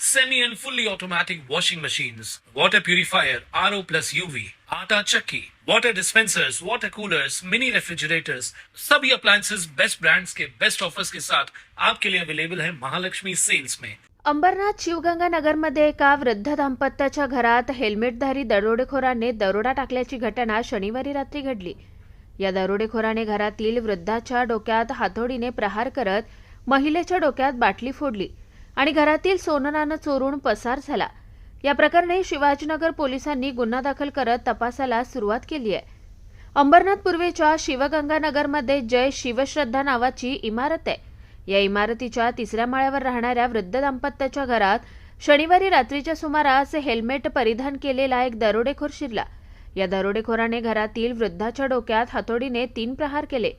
semi and fully automatic washing machines, water purifier, RO plus UV, आटा चक्की, water dispensers, water coolers, mini refrigerators, सभी appliances. Best brands के best offers के साथ आपके लिए अवेलेबल है महालक्ष्मी सेल्स में अंबरनाथ शिवगंगानगरमध्ये एका वृद्ध दाम्पत्याच्या घरात हेल्मेटधारी दरोडेखोराने दरोडा टाकल्याची घटना शनिवारी रात्री घडली. या दरोडेखोराने घरातील वृद्धाच्या डोक्यात हातोडीने प्रहार करत महिलेच्या डोक्यात बाटली फोडली. आणि घरातील सोननानं चोरून पसार झाला. या प्रकरणी शिवाजीनगर पोलिसांनी गुन्हा दाखल करत तपासाला सुरुवात केली आहे. अंबरनाथ पूर्वेच्या शिवगंगानगरमध्ये जय शिवश्रद्धा नावाची इमारत आहे. या इमारतीच्या तिसऱ्या माळ्यावर राहणाऱ्या वृद्ध दाम्पत्याच्या घरात शनिवारी रात्रीच्या सुमारास हेल्मेट परिधान केलेला एक दरोडेखोर शिरला. या दरोडेखोराने घरातील वृद्धाच्या डोक्यात हातोडीने तीन प्रहार केले.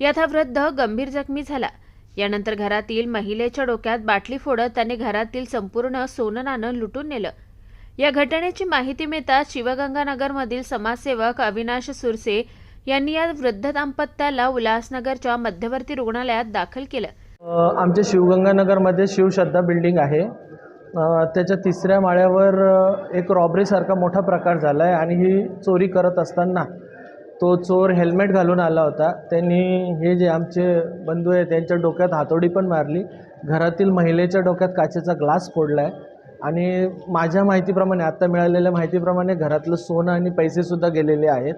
यात हा वृद्ध गंभीर जखमी झाला. यानंतर घरातील महिलेच्या डोक्यात बाटली फोडत त्याने घरातील संपूर्ण सोनं नाणं लुटून नेलं. या घटनेची माहिती मिळताच शिवगंगानगरमधील समाजसेवक अविनाश सुरसे यांनी या वृद्ध दाम्पत्याला उल्हासनगरच्या मध्यवर्ती रुग्णालयात दाखल केलं. आमच्या शिवगंगानगरमध्ये शिवश्रद्धा बिल्डिंग आहे. त्याच्या तिसऱ्या माळ्यावर एक रॉबरीसारखा मोठा प्रकार झाला आहे आणि ही चोरी करत असताना तो चोर हेल्मेट घालून आला होता. त्यांनी हे जे आमचे बंधू आहे त्यांच्या डोक्यात हातोडी पण मारली. घरातील महिलेच्या डोक्यात काचेचा ग्लास फोडला आहे आणि माझ्या माहितीप्रमाणे आत्ता मिळालेल्या माहितीप्रमाणे घरातलं सोनं आणि पैसेसुद्धा गेलेले आहेत.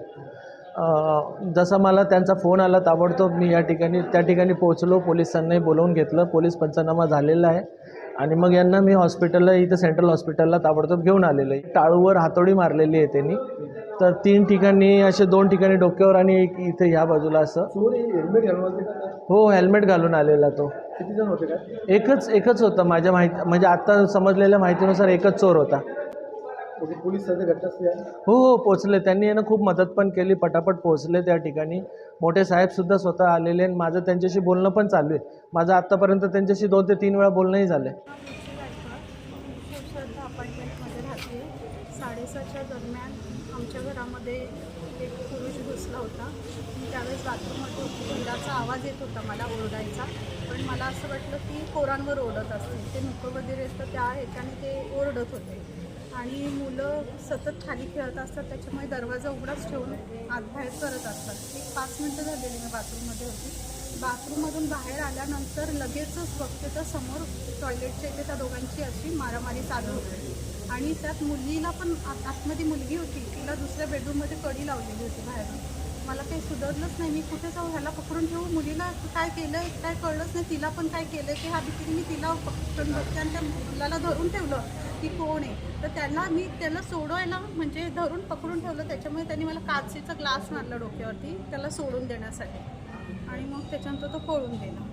जसा मला त्यांचा फोन आला ताबडतोब मी या ठिकाणी त्या ठिकाणी पोहोचलो. पोलिसांनाही बोलवून घेतलं. पोलीस पंचनामा झालेला आहे. आणि मग यांना मी हॉस्पिटलला इथं सेंट्रल हॉस्पिटलला ताबडतोब घेऊन आलेलं आहे. टाळूवर हातोडी मारलेली आहे त्यांनी. तर तीन ठिकाणी असे दोन ठिकाणी डोक्यावर आणि एक इथे ह्या बाजूला असं. हेल्मेट? हो हेल्मेट घालून आलेला तो. किती जण होते का? एकच एकच होता. माझ्या माहिती म्हणजे आत्ता समजलेल्या माहितीनुसार एकच चोर होता. पोलीस हो हो पोचले त्यांनी यानं खूप मदत पण केली. पटापट पोहोचले त्या ठिकाणी. मोठे साहेबसुद्धा स्वतः आलेले आणि माझं त्यांच्याशी बोलणं पण चालू आहे. माझं आत्तापर्यंत त्यांच्याशी दोन ते तीन वेळा बोलणंही झालं आहे आमच्या घरामध्ये एक पुरुष घुसला होता. मी त्यावेळेस बाथरूममध्ये होती मुलाचा आवाज येत होता मला ओरडायचा. पण मला असं वाटलं की पोरांवर ओरडत असतील. ते मुकं वगैरे तर त्या ह्याच्याने ते ओरडत होते. आणि मुलं सतत खाली खेळत असतात त्याच्यामुळे दरवाजा उघडाच ठेवून आत बाहेर करत असतात. एक पाच मिनटं झालेली मी बाथरूममध्ये होती. बाथरूममधून बाहेर आल्यानंतर लगेचच बघते तर समोर टॉयलेटच्या इथे त्या दोघांची अशी मारामारी चालू होती. आणि त्यात मुलीला पण आत- आतमध्ये मुलगी होती. तिला दुसऱ्या बेडरूममध्ये कडी लावलेली होती बाहेरून मला काही सुधारलंच नाही. मी कुठे जाऊ? ह्याला पकडून ठेवू? मुलीला काय केलं काय कळलंच नाही. तिला पण काय केलं की ह्या भीतीने मी तिला पकडून बघते आणि त्या मुलाला धरून ठेवलं की कोण आहे? तर त्याला मी त्याला सोडवायला म्हणजे धरून पकडून ठेवलं. त्याच्यामुळे त्यांनी मला काचेचा ग्लास मारला डोक्यावरती त्याला सोडून देण्यासाठी. आणि मग त्याच्यानंतर तो पळून गेला.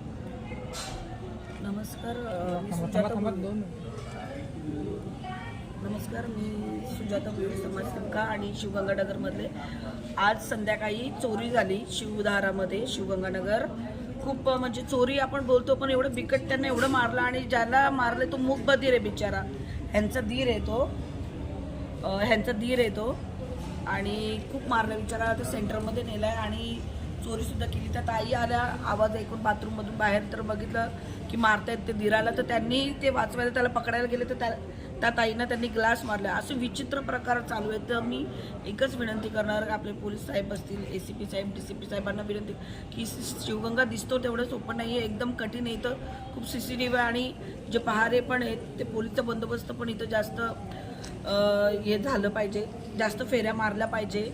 नमस्कार. नमस्कार मी सुजाता बोलते समाजसेविका आणि शिवगंगानगरमधले. आज संध्याकाळी चोरी झाली शिवधारामध्ये शिवगंगानगर. खूप म्हणजे चोरी आपण बोलतो पण एवढं बिकट त्यांना एवढं मारलं आणि ज्याला मारलं तो मूक बधीर आहे बिचारा. ह्यांचा धीर येतो ह्यांचा धीर येतो आणि खूप मारलं बिचारा आता सेंटरमध्ये नेला आहे आणि चोरीसुद्धा केली. त्या ताई आल्या आवाज ऐकून बाथरूममधून बाहेर तर बघितलं की मारतायत ते धीराला. तर त्यांनी ते वाचवायला त्याला पकडायला गेले तर त्या त्या ताईनं त्यांनी ग्लास मारला. असे विचित्र प्रकार चालू आहेत. तर मी एकच विनंती करणार आपले पोलीस साहेब असतील ए सी पी साहेब डी सी पी साहेबांना विनंती की शिवगंगा दिसतो तेवढं सोपं नाही आहे एकदम कठीण आहे इथं. खूप सी सी टी व्ही आणि जे पहारे पण आहेत ते पोलीसचा बंदोबस्त पण इथं जास्त हे झालं पाहिजे. जास्त फेऱ्या मारल्या पाहिजे.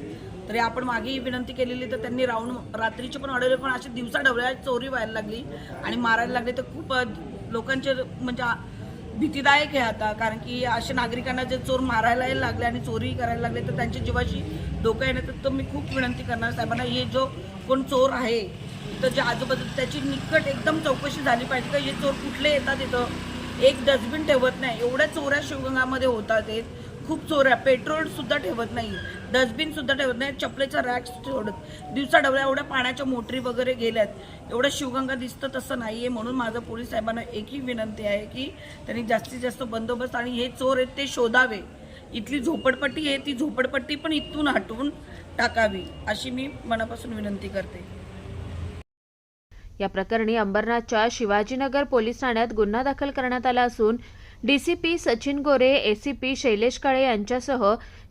तरी आपण मागेही विनंती केलेली तर त्यांनी राऊंड रात्रीचे पण अडवले पण अशी दिवसा ढवळ्या चोरी व्हायला लागली आणि मारायला लागली. तर खूप लोकांचे म्हणजे भीतीदायक आहे आता कारण की अशा नागरिकांना जे चोर मारायला लागले आणि चोरी करायला लागले तर त्यांच्या जीवाशी धोका येण्याचं तर मी खूप विनंती करणार साहेबांना हे जो कोण चोर आहे तर जे आजूबाजू त्याची निकट एकदम चौकशी झाली पाहिजे का? हे चोर कुठले येतात इथं? एक डस्टबिन ठेवत नाही. एवढ्या चोऱ्या शिवगंगामध्ये होतात आहेत खूप चोर पेट्रोल सुद्धा ठेवत नाही डस्टबिन सुद्धा ठेवत नाही चपलेचा रॅक ठेवत. दिवसा डबल्या एवढ्या पाण्याच्या मोटरी वगैरे गेल्यात. एवढं शिवगंगा दिसतं तसं नाहीये म्हणून माझं पोलीस साहेबांना एकही विनंती आहे की त्यांनी जास्तीत जास्त बंदोबस्त आणि हे चोर आहेत ते शोधावे. इथली झोपडपट्टी आहे ती झोपडपट्टी पण इथून हटवून टाकावी अशी मी मनापासून विनंती करते. या प्रकरणी अंबरनाथच्या शिवाजीनगर पोलीस ठाण्यात गुन्हा दाखल करण्यात आला असून डीसीपी सचिन गोरे एसीपी शैलेश काळे यांच्यासह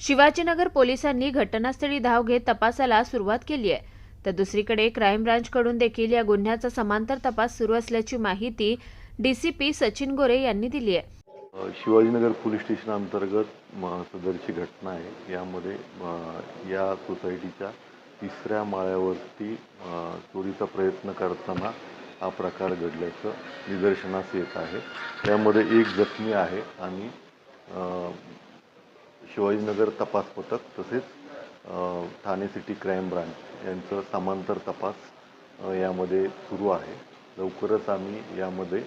शिवाजीनगर पोलिसांनी घटनास्थळी धाव घेत तपासाला सुरुवात केली आहे. तर दुसरीकडे क्राईम ब्रांचकडून देखील या गुन्ह्याचा समांतर तपास सुरू असल्याची माहिती डीसीपी सचिन गोरे यांनी दिली आहे. शिवाजीनगर पोलीस स्टेशन अंतर्गत सदरची घटना आहे. यामध्ये या सोसायटीच्या तिसऱ्या माळ्यावरती चोरीचा प्रयत्न करताना हा प्रकार घडल्याचं निदर्शनास येत आहे. त्यामध्ये एक जखमी आहे आणि शिवाजीनगर तपास पथक तसेच ठाणे सिटी क्राईम ब्रांच यांचं समांतर तपास यामध्ये सुरू आहे. लवकरच आम्ही यामध्ये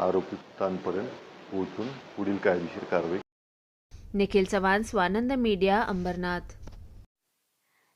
आरोपितांपर्यंत पोहोचून पुढील कायदेशीर कारवाई निखिल चव्हाण स्वानंद मीडिया अंबरनाथ.